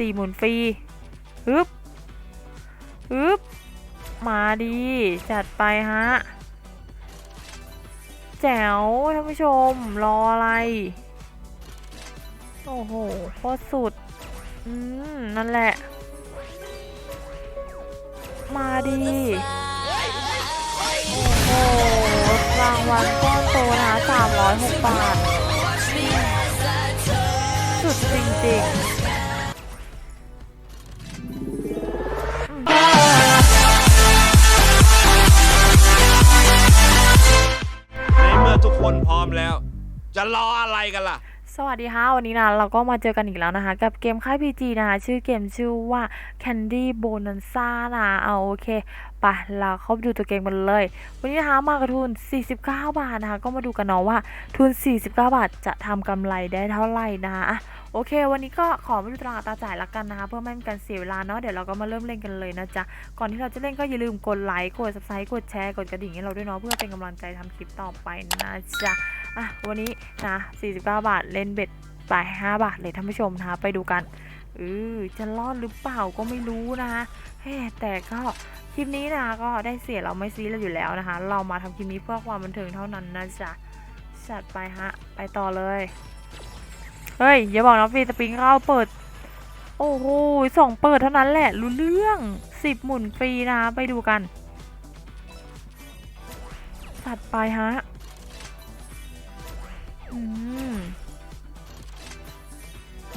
สี่หมุนฟรีฮึบฮึบมาดี จัดไปฮะ แจ๋วท่านผู้ชม รออะไร โอ้โหโคตรสุด อืม นั่นแหละ มาดี โอ้โหรางวัลก้อนโตนะสามร้อยหกบาท สุดจริงๆ จะรออะไรกันล่ะ สวัสดีค่ะวันนี้นะเราก็มาเจอกันอีกแล้วนะคะ กับเกมค่าย PG นะคะ ชื่อเกมชื่อว่า Candy Bonanza นะเอาโอเคไปเราเข้าไปดูตัวเกมกันเลย วันนี้นะคะมากระทุน 49 บาทนะคะ ก็มาดูกันเนาะว่าทุน 49 บาทจะทำกำไรได้เท่าไหร่นะคะโอเค วันนี้ก็ขอมาดูตารางตาจ่ายละกันนะคะ เพื่อไม่เป็นการเสียเวลาเนาะเดี๋ยวเราก็มาเริ่มเล่นกันเลยนะจ๊ะก่อนที่เราจะเล่นก็อย่าลืมกดไลค์กด subscribe กดแชร์กดกระดิ่งให้เราด้วยเนาะเพื่อเป็นกำลังใจทำคลิปต่อไปนะจ๊ะ อะวันนี้นะ49 บาทเล่นเบ็ดไป5บาทเลยท่านผู้ชมนะคะไปดูกันเออจะรอดหรือเปล่าก็ไม่รู้นะคะแต่ก็คลิปนี้นะคะก็ได้เสียเราไม่ซีเราอยู่แล้วนะคะ เรามาทำคลิปนี้เพื่อความบันเทิงเท่านั้นนะจ๊ะจัดไปฮะ ไปต่อเลยเฮ้ยอย่าบอกนะฟรีสปริงเข้าเปิด โอ้โหสองเปิดเท่านั้นแหละรู้เรื่องสิบหมุนฟรีนะไปดูกันจัดไปฮะ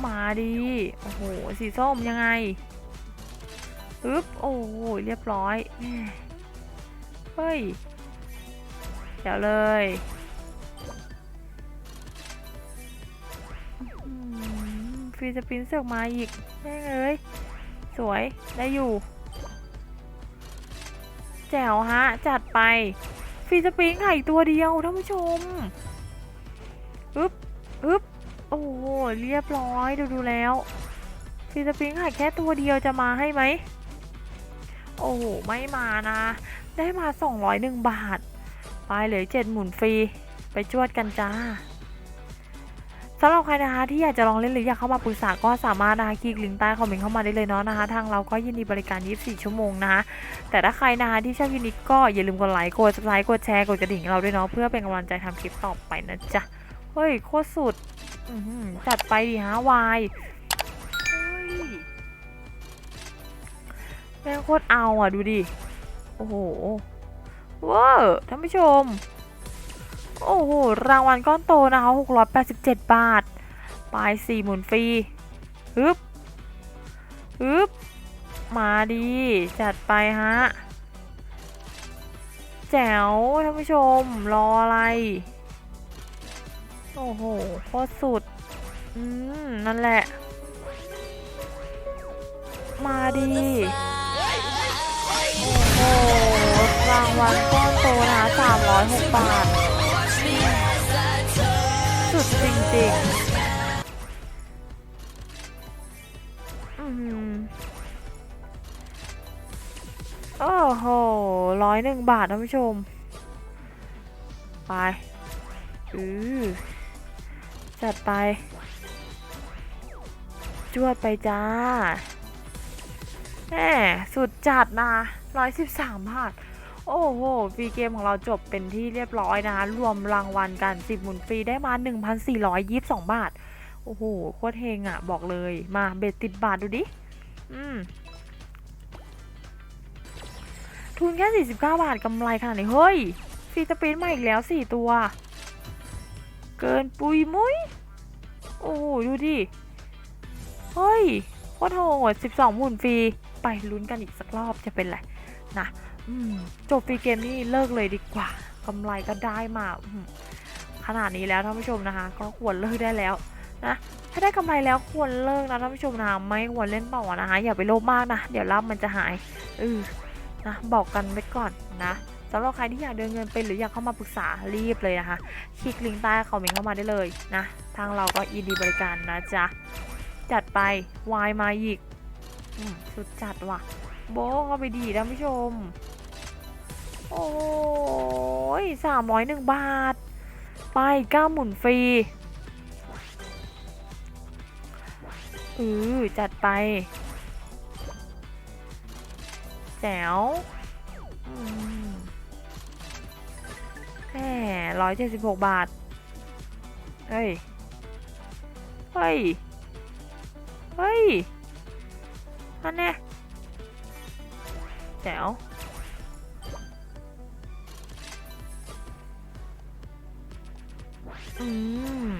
มาดี โอ้โห สีส้มยังไงปึ๊บ โอ้โห เรียบร้อย เฮ้ย เดี๋ยวเลยฟรีสปินเสือกมาอีกแม่งเอ้ยสวย ได้อยู่ แจ๋วฮะ จัดไป ฟรีสปริงไข่ตัวเดียวท่านผู้ชม อึ๊บอึ๊บโอ้โหเรียบร้อยดูดูแล้วฟรีสปริงไข่แค่ตัวเดียวจะมาให้ไหม โอ้โห ไม่มานะ ได้มา 201 บาท ไปเหลือ7หมุนฟรี ไปจวดกันจ้าสำหรับใครนะคะที่อยากจะลองเล่นหรืออยากเข้ามาปรึกษาก็สามารถนะคะคลิกลิงก์ใต้คอมเมนต์เข้ามาได้เลยเนาะนะคะ ทางเราก็ยินดีบริการ 24 ชั่วโมงนะคะแต่ถ้าใครนะคะที่ชอบคลิปนี้ก็อย่าลืมกดไลค์กด subscribe กดแชร์กดกระดิ่งเราด้วยเนาะเพื่อเป็นกำลังใจทำคลิปต่อไปนะจ๊ะ เฮ้ย โคตรสุดจัดไปดิฮะวายแม่งโคตรเอาอะ ดูดิ โอ้โหว้าท่านผู้ชม โอ้โห รางวัลก้อนโตนะคะ687 บาท ปลายสี่หมุนฟรีฮึบฮึบมาดี จัดไปฮะ แจ๋วท่านผู้ชม รออะไร โอ้โหโคตรสุด อืม นั่นแหละ มาดี โอ้โหรางวัลก้อนโตนะ306บาท สุดจริงๆ อืมโอ้โหร้อยหนึ่งบาทท่านผู้ชม ไป อือ จัดไป จวดไปจ้าแหมสุดจัดนะร้อยสิบสามบาท โอ้โหฟรีเกมของเราจบเป็นที่เรียบร้อยนะคะ รวมรางวัลกัน10หมุนฟรีได้มา1,422บาท โอ้โห โคตรเฮงอะ่ะ บอกเลย มาเบ็ดติดบาทดูดิ อืม ทุนแค่ 49 บาทกำไรขนาดนี้ เฮ้ย ฟรีสปินมาอีกแล้ว 4 ตัว เกินปุยมุ้ย โอ้โห ดูดิ เฮ้ยโคตรโหด12หมุนฟรี ไปลุ้นกันอีกสักรอบจะเป็นไรนะอืมจบฟรีเกมนี่เลิกเลยดีกว่ากำไรก็ได้มาขนาดนี้แล้วท่านผู้ชมนะคะ ก็ควรเลิกได้แล้วนะถ้าได้กำไรแล้วควรเลิกนะท่านผู้ชมนะไม่ควรเล่นต่อนะคะอย่าไปโลภมากนะ เดี๋ยวรับมันจะหายเออนะบอกกันไว้ก่อนนะ สำหรับใครที่อยากเดินเงินเป็นหรืออยากเข้ามาปรึกษารีบเลยนะคะ คลิกลิงก์ใต้คอมเมนต์เข้ามาได้เลยนะ ทางเราก็ยินดีบริการนะจ๊ะ จัดไปวายมาอีกสุดจัดว่ะ โบเข้าไปดีท่านผู้ชม โอ้ยสามร้อยหนึ่งบาท ไปเก้าหมุนฟรีเออจัดไป แจ๋ว แหมร้อยเจ็ดสิบหกบาท เฮ้ย เฮ้ย เฮ้ยนั่นแน่แจ๋วอืม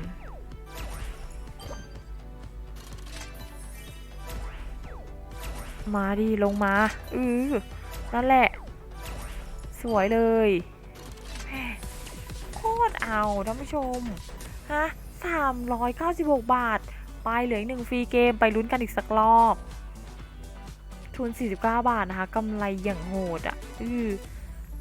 มาดีลงมา อือนั่นแหละ สวยเลย เอาท่านผู้ชมฮะสามร้อยเก้าสิบหกบาท ไปเหลืออีกหนึ่งฟรีเกมไปลุ้นกันอีกสักรอบ ทุน 49 บาทนะคะกำไรอย่างโหดอะอือ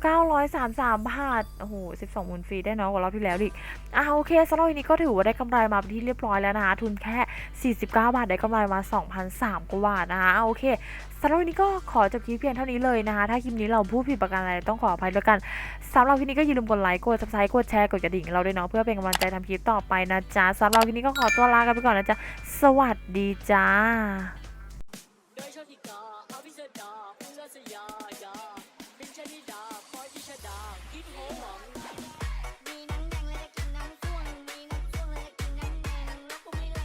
933 บาท โอ้โห 12มูลฟรีได้น้อยกว่ารอบที่แล้วอีกอะโอเคสำหรับวันนี้ก็ถือว่าได้กำไรมาเป็นที่เรียบร้อยแล้วนะคะ ทุนแค่ 49 บาทได้กำไรมา 2,003กว่าบาทนะคะ โอเคสำหรับวันนี้ก็ขอจบคลิปเพียงเท่านี้เลยนะคะ ถ้าคลิปนี้เราพูดผิดประการใดต้องขออภัยด้วยกันสำหรับคลิปนี้ก็อย่าลืมกดไลค์ กดซับสไครต์กดแชร์ กดกระดิ่งเราด้วยเนาะเพื่อเป็นกำลังใจทำคลิปต่อไปนะจ๊ะสำหรับคลิปนี้ก็ขอตัวลากันไปก่อนนะจ๊ะ สวัสดีจ้า ชนิดาพอยอิชดากินหัวหวัง